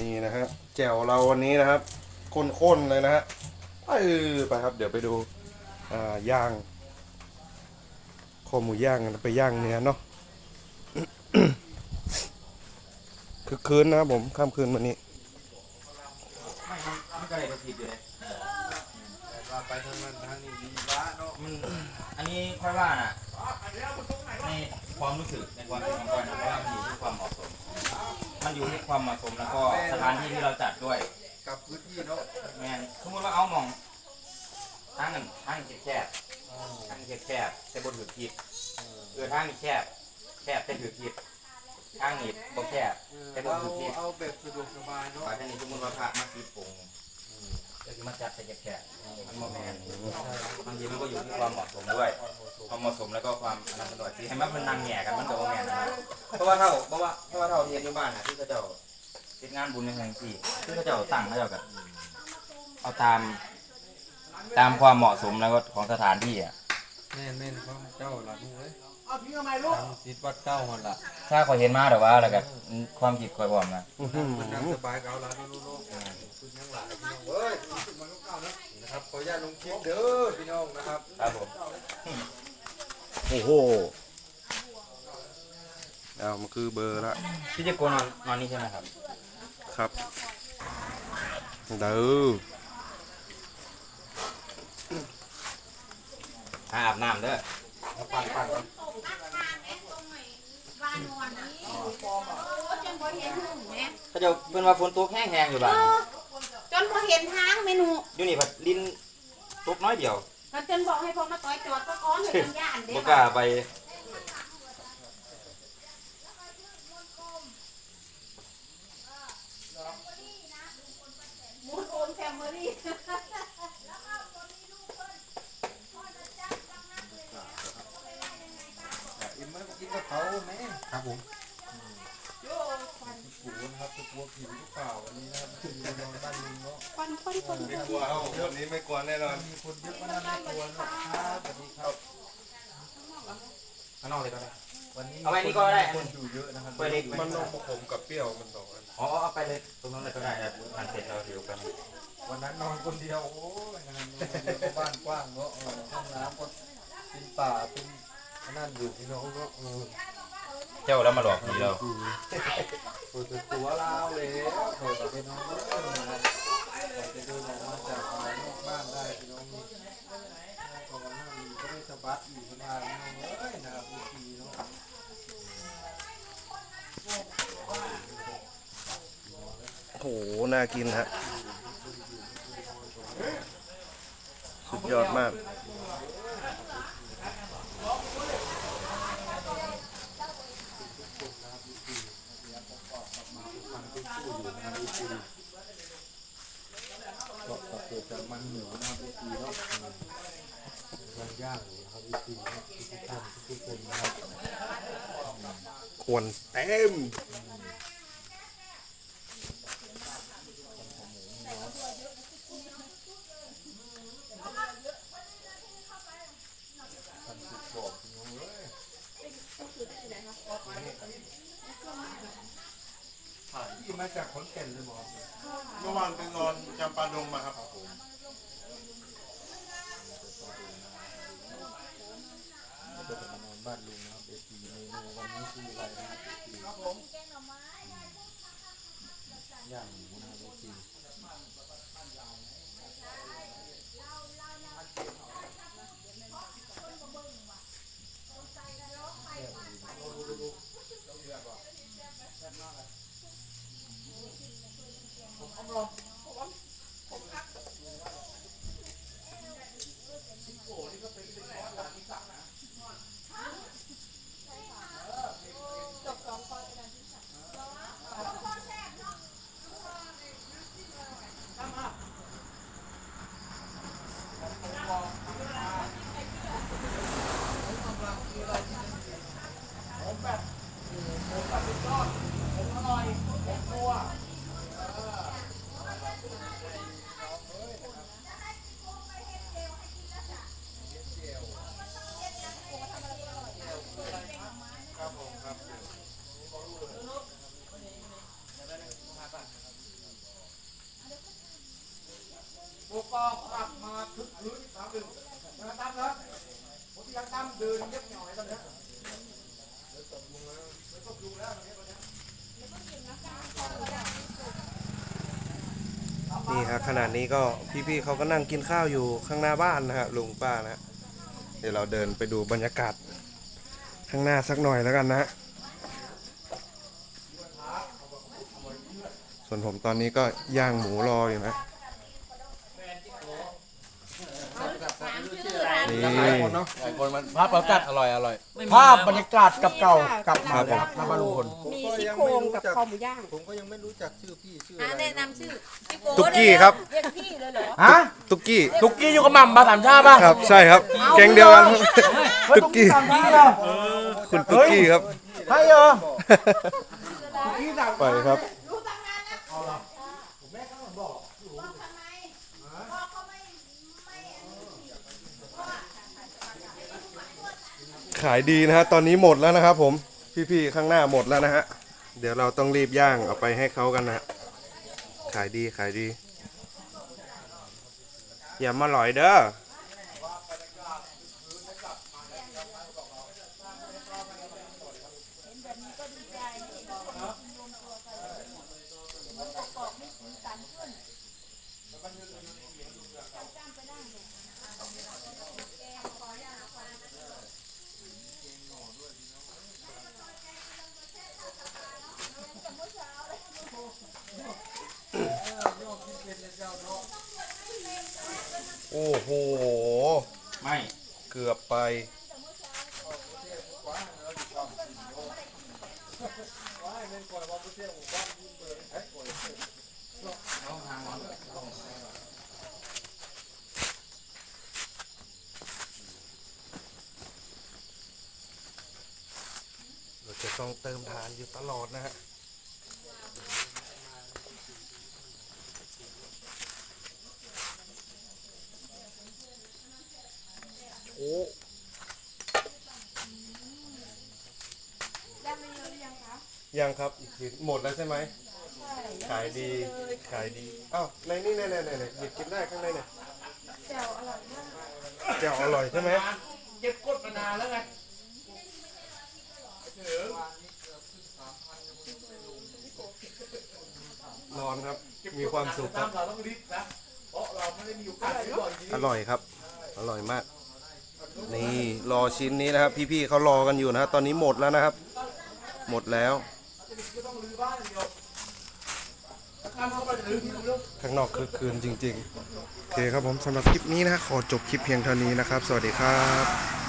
นี่นะฮะแจ่วเราวันนี้นะครับข้นๆเลยนะฮะเออไปครับ เดี๋ยวไปดูอ่าย่างคอหมูย่างกันไปย่างเนื้อเนาะคือคืนนะครับผมค่ำคืนวันนี้ไม่ไม่ก็เลยก็ผิดอยู่เลยว่าไปทางนั้นทางนี้ดีบ้าเนาะมันอันนี้ค่อยว่าน่ะในความรู้สึกในความคิดของก้อยนะเพราะว่ามันอยู่ที่ความเหมาะสม มันอยู่ที่ความเหมาะสมแล้วก็สถานที่ที่เราจัดด้วยกับพื้นที่เนาะแมนสมมติว่าเอาหมองทางนั้นทางแคบๆทางแคบๆแต่บนถือผิดเออทางนี้แคบแคบแต่ถือผิดทางนี้บ่แคบแต่บ่เอาถือผิดเอาแบบสะดวกสบายเนาะว่าท่านี้สมมติว่าพระมาสีปง ก็คือมาจัดแต่แคบๆมันบ่แมนบางทีมันก็อยู่ที่ความเหมาะสมด้วยความเหมาะสมแล้วก็ความอนันตริที่ให้มันมันนั่งแง่กันมันก็บ่แม่นนะเพราะว่าเท่าเพราะว่าเพราะว่าเท่าที่เฮ็ดอยู่บ้านน่ะที่เขาเจ้าเฮ็ดงานบุญในแห่งที่ที่เขาเจ้าตั้งเขาเจ้าก็เอาตามตามความเหมาะสมแล้วก็ของสถานที่อะแม่นแม่นเขาเจ้าละลูกเอ้ยเอาทิ้งทำไมลูกทางจิตวัดเก้ามันละถ้าเขาเห็นมาแต่ว่าแล้วก็ความคิดคอยบอกนะอื้อหือมันนั่งสบายเกาละลูกลูก คลิปเด้อพี่น้องนะครับครับผมโอ้โหเอามันคือเบอร์ละพี่จะโกนอนนอนนี่ใช่ไหมครับ ครับเด้อหาอาบน้ำเด้อปั่นปั่นวานอนอะโอ้จนพอเห็นหุ่งแม่เขาจะเป็นว่าฝนตกแห้งๆอยู่บ้านจนพอเห็นทางเมนูอยู่นี่ผัดลิ้น ตกน้อยเดียวมันจนบอกให้พอมาต่อยจอดก็ก้อนเลยมันย่านเด้บ่กล้าไปมูดโอนแฟมิลี่อิ่มไหมกินกระเพราไหมครับผมปูนะครับจะ กลัวผีหรือเปล่าวันนี้นะครับคือนอนบ้านลุงเนาะควันควันควันไม่กลัวเอาวันนี้ไม่กลัวแน่นอนมีคนเยอะมากน่กลัวนะครับสวัสดีครับข้างนอกเลยก็ได้วันนี้เอาไว้นี่ก็ได้คนอยู่เยอะนะครับไปเล็กมันต้องผสมกับเปรี้ยวมันสองอันอ๋อเอาไปเลยตรงนั้นเลยก็ได้นะทานเสร็จเราถือไปวันนั้นนอนคนเดียวโอ้ยนอนบ้านกว้างเนาะออห้องน้ำก็เป็นป่าเป็นนั่นอยู่พี่น้องเนาะเออเจ้าแล้วมาหลอกผีเรา เปิดตัวลาวแล้วเปิดไปน้องเอ้ยนะครับก่อนจะเดินออกมาจากนอกบ้านได้พี่น้องนี่ก่อนหน้านี้ก็ไม่สะบัดอยู่สบายพี่น้องเอ้ยนะครับพี่พีเนาะโอ้โห น่ากินฮะ สุดยอดมาก เกิดจากมันหนะครับพี่พีเนาะมันยางอยู่นะครับพี่พีเนาะทุกท่านทุกคนนะครับควรเต็มบอกพี่น้องเอ้ยที่มาจากขอนแก่นเลยบอกเมื่อวานไปนอนจำปาดงมาครับเราจะมานอนบ้านลุงนะครับเอพีเมนูวันนี้คืออะไรนะครับเอพีย่างหมูนะครับเอพี เโบกองกลับมาทึกคืนอีกครั้งห นึ่งนะตั้มนะผมยังตั้มเดินเย็บหน่อยตอนเนี้ยนี่ฮะขนาดนี้ก็พี่ๆเขาก็นั่งกินข้าวอยู่ข้างหน้าบ้านนะฮะลุงป้านะ เดี๋ยวเราเดินไปดูบรรยากาศข้างหน้าสักหน่อยแล้วกันนะ ส่วนผมตอนนี้ก็ย่างหมูรออยู่นะ หลายคนเนาะหลายคนมันภาพบรรยากาศอร่อยอร่อย ภาพบรรยากาศกับเก่ากลับมาเลยครับน้ำมันลุงพล มีซี่โครงกับคอหมูย่างผมก็ยังไม่รู้จักชื่อพี่ชื่ออ่าอะไรแนะนำชื่อพี่โตุ๊กกี้ครับ เรียกพี่เลยเหรอฮะตุ๊กกี้ตุ๊กกี้อยู่กับหม่ำมาสามชาติป่ะครับใช่ครับ แกงเดียวกัน ตุ๊กกี้สามชาติเหรอคุณตุ๊กกี้ครับใช่เหรอไปครับ รู้ตั้งนานแล้วบอกทำไมพ่อเขาไม่ไม่อันนี้ ขายดีนะฮะตอนนี้หมดแล้วนะครับ ผมพี่ๆข้างหน้าหมดแล้วนะฮะเดี๋ยวเราต้องรีบย่างเอาไปให้เขากันนะฮะขายดีขายดี อย่ามาหลอยเด้อ โอ้โห ไม่เกือบไป เราจะต้องเติมทานอยู่ตลอดนะฮะ โอ้ได้ไม่เยอะหรือยังคะยังครับอีกชิ้นหมดแล้วใช่ไหมขายดีขายดีอ้าวในนี่ในในในในหยิบกินได้ข้างในเนี่ยแจ่วอร่อยมากแจ่วอร่อยใช่ไหมเย็บกดมานานแล้วไงร้อนครับมีความสุขครับเราต้องรีบนะเพราะเราไม่ได้มีโอกาสได้บ่อยนี้อร่อยครับ อร่อยมาก นี่รอชิ้นนี้นะครับ พี่ๆเขารอกันอยู่นะตอนนี้หมดแล้วนะครับ หมดแล้วข้างนอกคือคืนจริงๆโอเคครับผมสำหรับคลิปนี้นะขอจบคลิปเพียงเท่านี้นะครับ สวัสดีครับ